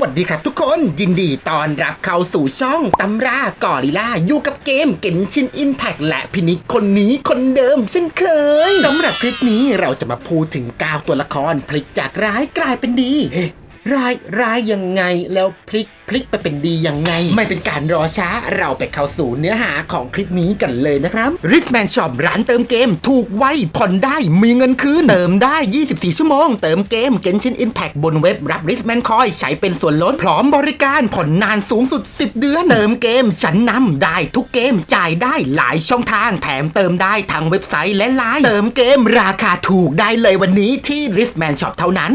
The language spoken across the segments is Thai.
วัสดีครับทุกคนยินดีต้อนรับเข้าสู่ช่องตำรากอริล่าอยู่กับเกมเกนชินอินแพกและพินิจคนนี้คนเดิมเช่นเคยสำหรับคลิปนี้เราจะมาพูดถึง9ตัวละครพลิกจากร้ายกลายเป็นดีเฮ้ ร้ายร้ายยังไงแล้วพลิกพลิกไปเป็นดียังไง ไม่เป็นการรอช้าเราไปเข้าสู่เนื้อหาของคลิปนี้กันเลยนะครับ r i s m a n Shop ร้านเติมเกม ถูกไวผ่อนได้มีเงินคืน เติมได้ 24 ชั่วโมง เติมเกม Genshin Impact บนเว็บรับ r i s m a n Coin ใช้เป็นส่วนลดพร้อมบริการผ่อนนานสูงสุด 10 เดือน เติมเกมชั้นนำได้ทุกเกมจ่ายได้หลายช่องทาง แถมเติมได้ทางเว็บไซต์และไลน์เติมเกมราคาถูกได้เลยวันนี้ที่ r i s m a n Shop เท่านั้น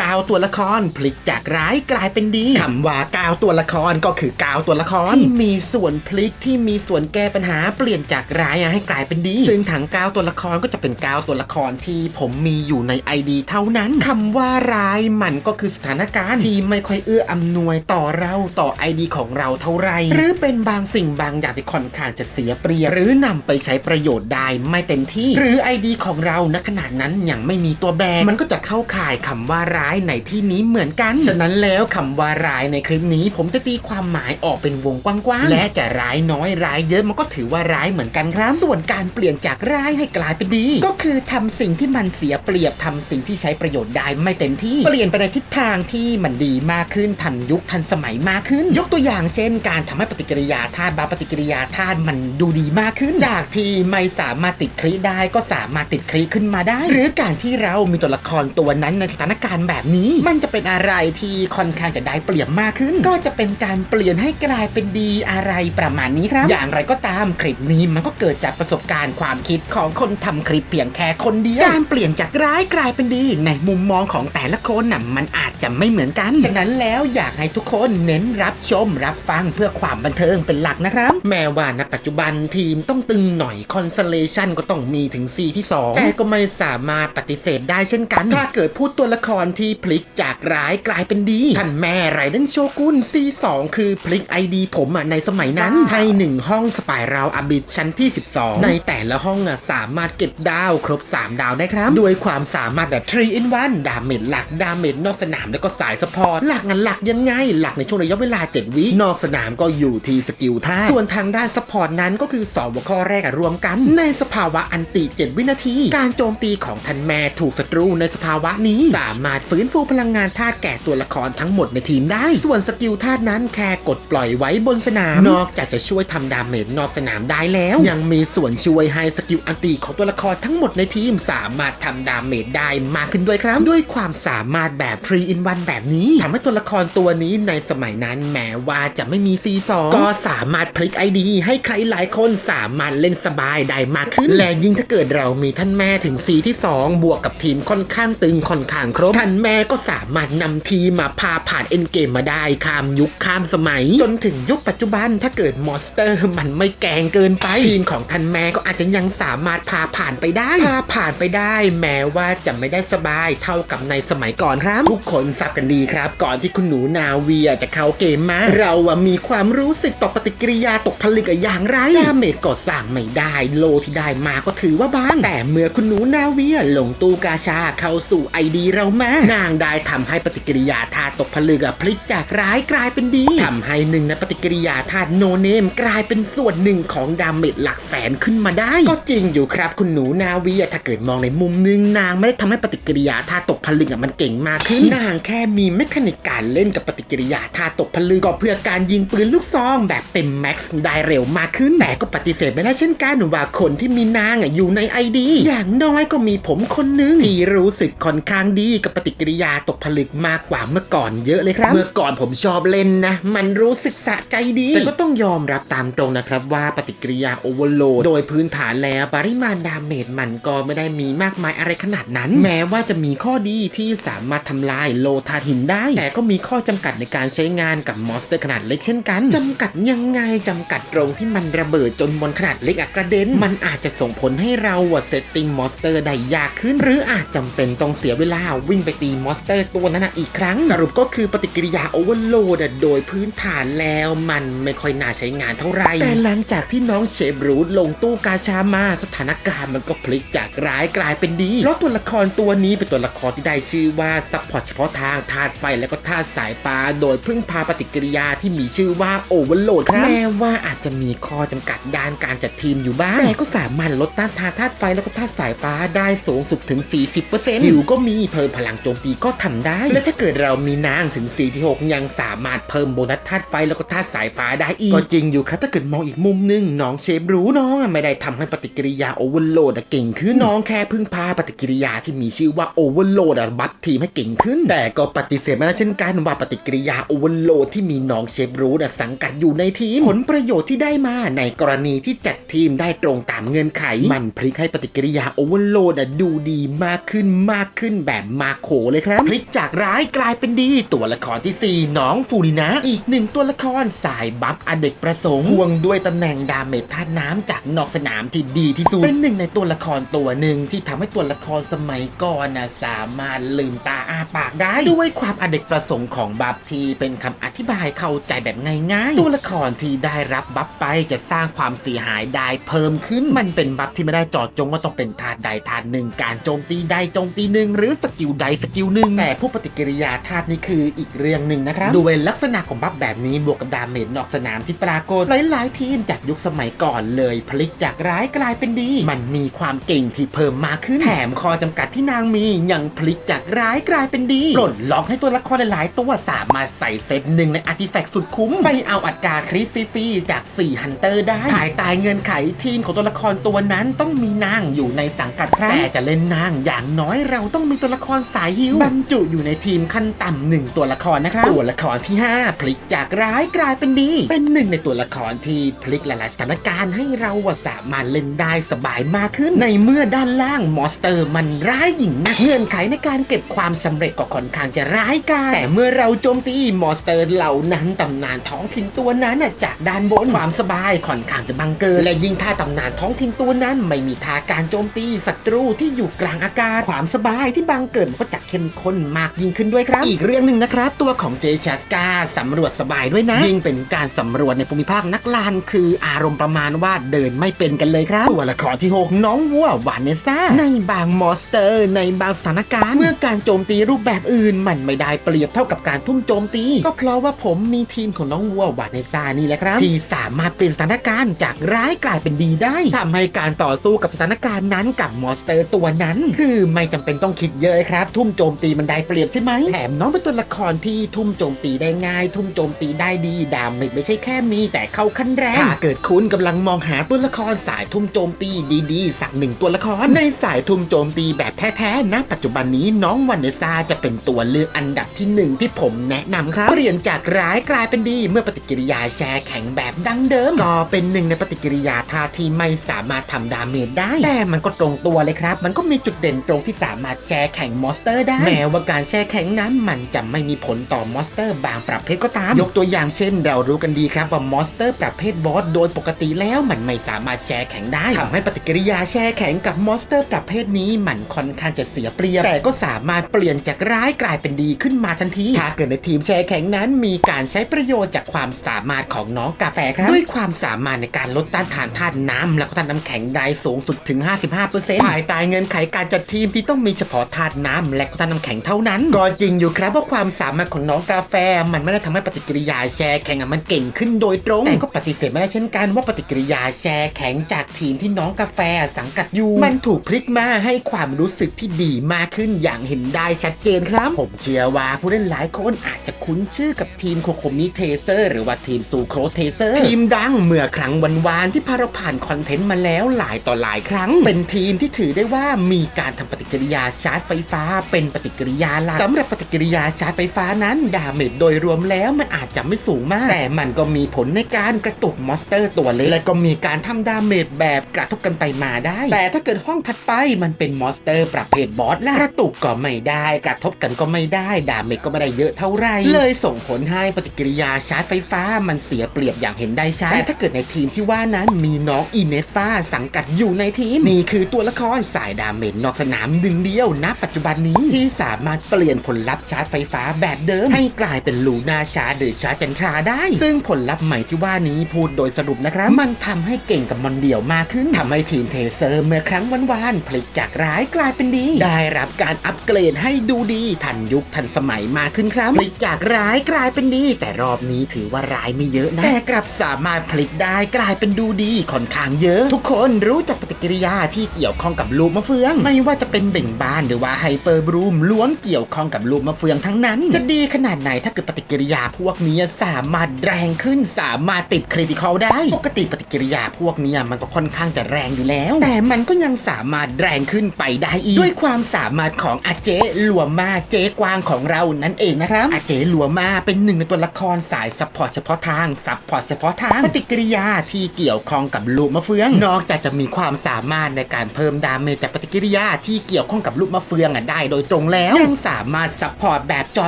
กาวตัวละครพลิกจากร้ายกลายเป็นดีคำว่ากาวตัวละครก็คือกาวตัวละครที่มีส่วนพลิกที่มีส่วนแก้ปัญหาเปลี่ยนจากร้ายให้กลายเป็นดี ซึ่งถังกาวตัวละครก็จะเป็นกาวตัวละครที่ผมมีอยู่ใน ID เท่านั้นคำว่าร้ายมันก็คือสถานการณ์ที่ไม่ค่อยเอื้ออำนวยต่อเราต่อ ID ของเราเท่าไหร่หรือเป็นบางสิ่งบางอย่างที่ค่อนข้างจะเสียเปรียบหรือนำไปใช้ประโยชน์ได้ไม่เต็มที่ หรือ ID ของเราณขณะนั้นยังไม่มีตัวแบกมันก็จะเข้าข่ายคำว่าร้ายในที่นี้เหมือนกัน ฉะนั้นแล้วคำว่าร้ายในคลิปนี้ ผมจะตีความหมายออกเป็นวงกว้างๆ และจะร้ายน้อยร้ายเยอะมันก็ถือว่าร้ายเหมือนกันครับ ส่วนการเปลี่ยนจากร้ายให้กลายเป็นดี ก็คือทำสิ่งที่มันเสียเปรียบทำสิ่งที่ใช้ประโยชน์ได้ไม่เต็มที่ เปลี่ยนไปในทิศทางที่มันดีมากขึ้นทันยุคทันสมัยมากขึ้น ยกตัวอย่างเช่น การทำให้ปฏิกิริยาธาตุบางปฏิกิริยาธาตุมันดูดีมากขึ้น จากที่ไม่สามารถติดคลีได้ก็สามารถติดคลีขึ้นมาได้ หรือการที่เรามีตัวละครตัวนั้นในสถานการณ์แบบนี้ มันจะเป็นอะไรที่ค่อนข้างจะได้เปรียบมากขึ้น ก็จะเป็นการเปลี่ยนให้กลายเป็นดีอะไรประมาณนี้ครับ อย่างไรก็ตามคลิปนี้มันก็เกิดจากประสบการณ์ความคิดของคนทำคลิปเพียงแค่คนเดียวการเปลี่ยนจากร้ายกลายเป็นดีในมุมมองของแต่ละคนน่ะมันอาจจะไม่เหมือนกันฉะนั้นแล้วอยากให้ทุกคนเน้นรับชมรับฟังเพื่อความบันเทิงเป็นหลักนะครับ แม้ว่าณปัจจุบันทีมต้องตึงหน่อยคอนเซเลชันก็ต้องมีถึง C ที่2แต่ก็ไม่สามารถปฏิเสธได้เช่นกัน ถ้าเกิดพูดตัวละครที่ที่พลิกจากร้ายกลายเป็นดี ท่านแม่ไรเดนโชกุน C2 คือพลิก ID ผมอะในสมัยนั้นให้ 1 ห้องสปายราวอบิดชั้นที่ 12 ในแต่ละห้องอะสามารถเก็บดาวครบ 3 ดาวได้ครับ ด้วยความสามารถแบบ 3 in 1 ดาเมจหลักดาเมจนอกสนามแล้วก็สายสปอร์ตหลักงานหลักยังไง หลักในช่วงระยะเวลา 7 วินอกสนามก็อยู่ที่สกิลท่าส่วนทางด้านสปอร์ตนั้นก็คือ2หัวข้อแรกรวมกัน ในสภาวะอันติ 7 วินาที การโจมตีของทันแม่ถูกศัตรูในสภาวะนี้สามารถฟื้นฟูพลังงานธาตุแก่ตัวละครทั้งหมดในทีมได้ ส่วนสกิลธาตุนั้นแค่กดปล่อยไว้บนสนาม นอกจากจะช่วยทำดาเมจนอกสนามได้แล้ว ยังมีส่วนช่วยให้สกิลอันติของตัวละครทั้งหมดในทีมสามารถทำดาเมจได้มากขึ้นด้วยครับ ด้วยความสามารถแบบ 3 in 1 แบบนี้ทำให้ตัวละครตัวนี้ในสมัยนั้นแม้ว่าจะไม่มี C2 ก็สามารถพลิก ID ให้ใครหลายคนสามารถเล่นสบายได้มากขึ้น และยิ่งถ้าเกิดเรามีท่านแม่ถึง C ที่ 2 บวกกับทีมค่อนข้างตึงค่อนข้างครบท่านแม่ก็สามารถนำทีมาพาผ่านเอ็นเกมมาได้ข้ามยุคข้ามสมัย จนถึงยุคปัจจุบันถ้าเกิดมอนสเตอร์มันไม่แกงเกินไป ทีมของท่านแม่ก็อาจจะยังสามารถพาผ่านไปได้ พาผ่านไปได้ แม้ว่าจะไม่ได้สบายเท่ากับในสมัยก่อนครับ ทุกคนทราบกันดีครับ ก่อนที่คุณหนูนาเวียจะเข้าเกมมา เราอะมีความรู้สึกต่อปฏิกิริยาตกผลึกอะอย่างไรดาเมจก็สร้างไม่ได้โลที่ได้มาก็ถือว่าบาง แต่เมื่อคุณหนูนาเวียลงตู้กาชาเข้าสู่ไอดีเรามานางได้ทำให้ปฏิกิริยาธาตุตกผลึกพลิกจากร้ายกลายเป็นดีทำให้หนึ่งในปฏิกิริยาธาตุโนเนมกลายเป็นส่วนหนึ่งของดาเมจหลักแสนขึ้นมาได้ ก็จริงอยู่ครับคุณหนูนาวีถ้าเกิดมองในมุมหนึงนางไม่ได้ทำให้ปฏิกิริยาธาตุตกผลึกมันเก่งมากขึ้นนางแค่มีเมคานิกการเล่นกับปฏิกิริยาธาตุตกผลึกก็เพื่อการยิงปืนลูกซองแบบเต็มแม็กซ์ได้เร็วมากขึ้นแต่ก็ปฏิเสธไม่ได้เช่นกันว่าคนที่มีนางอยู่ในไอดีอย่างน้อยก็มีผมคนหนึงที่รู้สึกค่อนข้างดีกับปฏิกิริยาตกผลึกมากกว่าเมื่อก่อนเยอะเลยครับ เมื่อก่อนผมชอบเล่นนะ มันรู้สึกสะใจดี แต่ก็ต้องยอมรับตามตรงนะครับว่าปฏิกิริยาโอเวอร์โหลดโดยพื้นฐานแล้วปริมาณดาเมจมันก็ไม่ได้มีมากมายอะไรขนาดนั้น แม้ว่าจะมีข้อดีที่สามารถทำลายโลธาตุหินได้ แต่ก็มีข้อจำกัดในการใช้งานกับมอนสเตอร์ขนาดเล็กเช่นกันจำกัดยังไงจำกัดตรงที่มันระเบิดจนมอนขนาดเล็กอะกระเด็น มันอาจจะส่งผลให้เราอะเซตติ้งมอนสเตอร์ได้ยากขึ้น หรืออาจจำเป็นต้องเสียเวลาวิ่งไปตีมอนสเตอร์ตัวนั้นอีกครั้ง สรุปก็คือปฏิกิริยาโอเวอร์โหลดโดยพื้นฐานแล้วมันไม่ค่อยน่าใช้งานเท่าไหร่แต่หลังจากที่น้องเชฟรูทลงตู้กาชามาสถานการณ์มันก็พลิกจากร้ายกลายเป็นดีเพราะตัวละครตัวนี้เป็นตัวละครที่ได้ชื่อว่าซัพพอร์ตเฉพาะทางธาตุไฟและก็ธาตุสายฟ้า โดยพึ่งพาปฏิกิริยาที่มีชื่อว่าโอเวอร์โหลดครับแม้ว่าอาจจะมีข้อจำกัดด้านการจัดทีมอยู่บ้างแต่ก็สามารถลดต้านทานธาตุไฟแล้วก็ธาตุสายฟ้าได้สูงสุดถึง 40%หิวก็มีเพิ่มพลังโจมตีก็ทำได้ และถ้าเกิดเรามีนางถึง4ที่6ยังสามารถเพิ่มโบนัสธาตุไฟแล้วก็ธาตุสายฟ้าได้อีก ก็จริงอยู่ครับถ้าเกิดมองอีกมุมหนึงน้องเชฟรู้น้องไม่ได้ทำให้ปฏิกิริยาโอเวอร์โหลดเก่งขึ้นน้องแค่พึ่งพาปฏิกิริยาที่มีชื่อว่าโอเวอร์โหลดบัฟทีมให้เก่งขึ้น แต่ก็ปฏิเสธไม่ได้เช่นกันว่าปฏิกิริยาโอเวอร์โหลดที่มีน้องเชฟรู้น่ะสังกัดอยู่ในทีมผลประโยชน์ที่ได้มาในกรณีที่จัดทีมได้ตรงตามเงื่อนไข มันพลิกให้ปฏิกิริยาโอเวอร์โหลดดูดีมากขึ้นมากขึ้นแบบมาโขเลยครับ พลิกจากร้ายกลายเป็นดี ตัวละครที่ 4 น้องฟูรินะ อีกหนึ่งตัวละครสายบัฟอเนกประสงค์พ่วงด้วยตำแหน่งดาเมจธาตุน้ำจากนอกสนามที่ดีที่สุด เป็นหนึ่งในตัวละครตัวหนึ่งที่ทำให้ตัวละครสมัยก่อนนะสามารถลืมตาอาปากได้ ด้วยความอเนกประสงค์ของบัฟที่เป็นคำอธิบายเข้าใจแบบง่ายๆ ตัวละครที่ได้รับบัฟไปจะสร้างความเสียหายได้เพิ่มขึ้น มันเป็นบัฟที่ไม่ได้จอดจงว่าต้องเป็นธาตุใดธาตุหนึ่งการโจมตีใดโจมตีหนึ่งหรือสกิลใดสกิลหนึ่งแต่ผู้ปฏิกิริยาธาตุนี้คืออีกเรื่องหนึ่งนะครับด้วยลักษณะของบัฟแบบนี้บวกกับดาเมจนอกสนามที่ปรากฏหลายๆทีมจากยุคสมัยก่อนเลย พลิกจากร้ายกลายเป็นดี มันมีความเก่งที่เพิ่มมากขึ้นแถมข้อจำกัดที่นางมียังพลิกจากร้ายกลายเป็นดีปลดล็อกให้ตัวละครหลายๆตัวสามารถใส่เซตหนึ่งในอาร์ติแฟกต์สุดคุ้มไปเอาอัตราคลิปฟรีๆจาก4ฮันเตอร์ได้ภายใตายเงื่อนไขทีมของตัวละครตัวนั้นต้องมีนางอยู่ในสังกัดครับแต่จะเล่นนางอย่างน้อยเราต้องมีตัวละครสายฮิวบรรจุอยู่ในทีมขั้นต่ำหนึ่งตัวละครนะครับ ตัวละครที่ 5 พลิกจากร้ายกลายเป็นดี เป็นหนึ่งในตัวละครที่พลิกหลายๆสถานการณ์ให้เราอะสามารถเล่นได้สบายมากขึ้น ในเมื่อด้านล่างมอนสเตอร์มันร้ายหญิงนักเงื่อนไขในการเก็บความสำเร็จก็ค่อนข้างจะร้ายกาจแต่เมื่อเราโจมตีมอนสเตอร์เหล่านั้นตำนานท้องถิ่นตัวนั้นน่ะจากด้านบนความสบายค่อนข้างจะบังเกินและยิ่งถ้าตำนานท้องถิ่นตัวนั้นไม่มีท่าการโจมตีศัตรูที่อยู่กลางอากาศความสบายที่บังเกิดมันก็จะเข้มข้นมากยิ่งขึ้นด้วยครับ อีกเรื่องหนึ่งนะครับ ตัวของเจชัสกาสำรวจสบายด้วยนะ ยิ่งเป็นการสำรวจในภูมิภาคนักลาน คืออารมณ์ประมาณว่าเดินไม่เป็นกันเลยครับ ตัวละครที่ 6 น้องวัววานเนซ่าในบางมอนสเตอร์ ในบางสถานการณ์ เมื่อการโจมตีรูปแบบอื่น มันไม่ได้เปรียบเท่ากับการทุ่มโจมตี ก็เพราะว่าผมมีทีมของน้องวัววานเนซ่านี่แหละครับ ที่สามารถเปลี่ยนสถานการณ์จากร้ายกลายเป็นดีได้ทำให้การต่อสู้กับสถานการณ์นั้นกับมอนสเตอร์ตัวนั้น คือไม่จำเป็นต้องคิดเยอะครับ ทุ่มโจมตีมันได้เปรียบใช่ไหมแถมน้องเป็นตัวละครที่ทุ่มโจมตีได้ง่าย ทุ่มโจมตีได้ดีดาเมจไม่ใช่แค่มีแต่เข้าขั้นแรงถ้าเกิดคุณกำลังมองหาตัวละครสายทุ่มโจมตีดีๆ สักหนึ่งตัวละครในสายทุ่มโจมตีแบบแท้ๆณปัจจุบันนี้น้องวันเนซ่าจะเป็นตัวเลือกอันดับที่หนึ่งที่ผมแนะนำครับ เปลี่ยนจากร้ายกลายเป็นดีเมื่อปฏิกิริยาแชร์แข็งแบบดั้งเดิม ก็เป็นหนึ่งในปฏิกิริยาท่าที่ไม่สามารถทำดาเมจได้ แต่มันก็ตรงตัวเลยครับ มันก็มีจุดเด่นตรงที่สามารถแชร์แข็งมอนสเตอร์ได้ แม้ว่าการแชร์แข็งนั้นมันจะไม่มีผลต่อมอนสเตอร์บางประเภทก็ตาม ยกตัวอย่างเช่น เรารู้กันดีครับว่ามอนสเตอร์ประเภทบอสโดยปกติแล้วมันไม่สามารถแชร์แข็งได้ทำให้ปฏิกิริยาแชร์แข็งกับมอนสเตอร์ประเภทนี้มันค่อนข้างจะเสียเปรียบแต่ก็สามารถเปลี่ยนจากร้ายกลายเป็นดีขึ้นมาทันทีถ้าเกิดในทีมแชร์แข็งนั้น มีการใช้ประโยชน์จากความสามารถของน้องกาแฟครับด้วยความสามารถในการลดต้านทานธาตุน้ำและก็ธาตุน้ำแข็งได้สูงสุดถึง 55%ภายใต้เงินไขการจัดทีมที่ต้องมีเฉพาะธาตุน้ำและก็ธาตุน้ำแข็งเท่านั้น ก็จริงอยู่ครับว่าความสามารถของน้องกาแฟ มันไม่ได้ทำให้ปฏิกิริยาแชร์แข็งอะมันเก่งขึ้นโดยตรงแต่ก็ปฏิเสธไม่ได้เช่นกันว่าปฏิกิริยาแชร์แข็งจากทีมที่น้องกาแฟสังกัดอยู่ มันถูกพลิกมาให้ความรู้สึกที่ดีมากขึ้นอย่างเห็นได้ชัดเจนครับ ผมเชื่อว่าผู้เล่นหลายคนอาจจะคุ้นชื่อกับทีมโคโคมิเทเซอร์หรือว่าทีมซูโครเทเซอร์ทีมดังเมื่อครั้งวันวานๆที่พาเราผ่านคอนเทนต์มาแล้วหลายต่อหลายครั้ง เป็นทีมที่ถือได้ว่ามีการทำปฏิกิริยาชาร์จไฟฟ้าเป็นปฏิกิริยาหลักสำหรับปฏิกิริยาชาร์จไฟฟ้านั้น ดาเมจโดยรวมแล้วมันอาจจะไม่สูงมาก แต่มันก็มีผลในการกระตุกมอนสเตอร์ตัวเล็กและก็มีการทำดาเมจแบบกระทบกันไปมาได้ แต่ถ้าเกิดห้องถัดไปมันเป็นมอนสเตอร์ประเภทบอสล่ะกระตุกก็ไม่ได้ กระทบกันก็ไม่ได้ ดาเมจก็ไม่ได้เยอะเท่าไหร่เลยส่งผลให้ปฏิกิริยาชาร์จไฟฟ้ามันเสียเปรียบอย่างเห็นได้ชัดแต่ถ้าเกิดในทีมที่ว่านั้นมีน้องอีเนฟฟ้าสังกัดอยู่ในทีมนี่คือตัวละครสายดาเมจนอกสนามหนึ่งเดียวณปัจจุบันนี้ที่สามารถเปลี่ยนผลลัพธ์ชาร์จไฟฟ้าแบบเดิม ให้กลายเป็นลูน่าชาร์จหรือชาร์จจันทราได้ ซึ่งผลลัพธ์ใหม่ที่ว่านี้พูดโดยสรุปนะครับ มันทำให้เก่งกับมอนเดี่ยวมากขึ้นทำให้ทีมเทเซอร์เมื่อครั้งวันวานๆพลิกจากร้ายกลายเป็นดี ได้รับการอัปเกรดให้ดูดีทันยุคทันสมัยมากขึ้นครับพลิกจากร้ายกลายเป็นดี แต่รอบนี้ถือว่าร้ายไม่เยอะนะแต่กลับสามารถพลิกได้กลายเป็นดูดีค่อนข้างเยอะ ทุกคนรู้จักปฏิกิริยาที่เกี่ยวข้องกับลูกมะเฟือง ไม่ว่าจะเป็นเบ่งบานหรือว่าไฮเปอร์บรูมล้วนเกี่ยวข้องกับลูกมะเฟืองทั้งนั้น จะดีขนาดไหนถ้าเกิดปฏิกิริยาพวกนี้สามารถแรงขึ้นสามารถติดคริติคอลได้ ปกติปฏิกิริยาพวกนี้มันก็ค่อนข้างจะแรงอยู่แล้ว แต่มันก็ยังสามารถแรงขึ้นไปได้อีก ด้วยความสามารถของอาเจลัวมาเจกวางของเรานั่นเองนะครับอาเจลัวมาเป็นหนึ่งในตัวละครสายซัพพอร์ตเฉพาะทางซัพพอร์ตเฉพาะทางปฏิกิริยาที่เกี่ยวข้องกับลูกมะเฟือง นอกจากจะมีความสามารถในการเพิ่มดาเมจจากปฏิกิริยาที่เกี่ยวข้องกับลูกมะเฟืองอะได้โดยตรงแล้ว ยังสามารถซัพพอร์ตแบบเจอ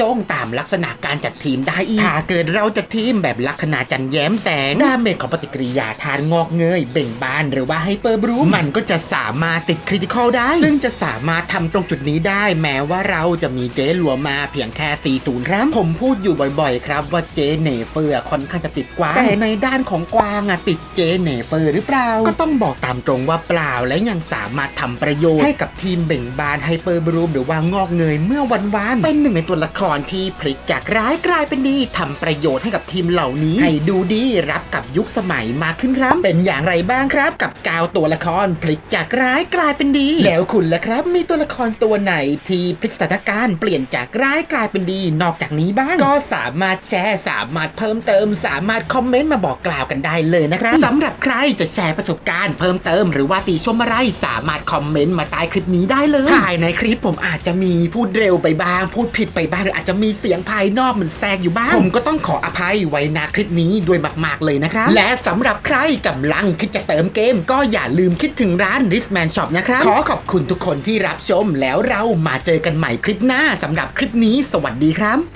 จงตามลักษณะการจัดทีมได้อีกถ้าเกิดเราจัดทีมแบบลัคนาจันแย้มแสงดาเมจของปฏิกิริยาทานงอกเงย เบ่งบานหรือว่าไฮเปอร์บรูมมันก็จะสามารถติดคริติคอลได้ ซึ่งจะสามารถทำตรงจุดนี้ได้ แม้ว่าเราจะมีเจ๊หลัวมาเพียงแค่ 40 ครับ ผมพูดอยู่บ่อยๆ ครับว่าเจ๊เนเฟอร์ค่อนข้างจะติดกวาง แต่ในด้านของกวางอะติดเจ๊เนเฟอร์หรือเปล่า ก็ต้องบอกตามตรงว่าเปล่าและยังสามารถทำประโยชน์ให้กับทีมเบ่งบานไฮเปอร์บรูมหรือว่างอกเงยเมื่อวันวานเป็นหนึ่งในตัวละครที่พลิกจากร้ายกลายเป็นดีทำประโยชน์ให้กับทีมเหล่านี้ ให้ดูดีรับกับยุคสมัยมากขึ้นครับ เป็นอย่างไรบ้างครับ กับกาวตัวละครพลิกจากร้ายกลายเป็นดี แล้วคุณล่ะครับ มีตัวละครตัวไหนที่พลิกสถานการณ์เปลี่ยนจากร้ายกลายเป็นดี นอกจากนี้บ้าง ก็สามารถแชร์สามารถเพิ่มเติม สามารถคอมเมนต์มาบอกกล่าวกันได้เลยนะครับสำหรับใครจะแชร์ประสบการณ์เพิ่มเติม หรือว่าติชมอะไรสามารถคอมเมนต์มาใต้คลิปนี้ได้เลยภายในคลิปผมอาจจะมีพูดเร็วไปบ้าง พูดผิดไปบ้างหรืออาจจะมีเสียงภายนอกมันแทรกอยู่บ้าง ผมก็ต้องขออภัยไว้ณคลิปนี้ด้วยมาก ๆ เลยนะครับ และสำหรับใครกำลังคิดจะเติมเกม ก็อย่าลืมคิดถึงร้าน r i s m a n Shop นะครับ ขอขอบคุณทุกคนที่รับชมแล้วเรามาเจอกันใหม่คลิปหน้าสำหรับคลิปนี้ สวัสดีครับ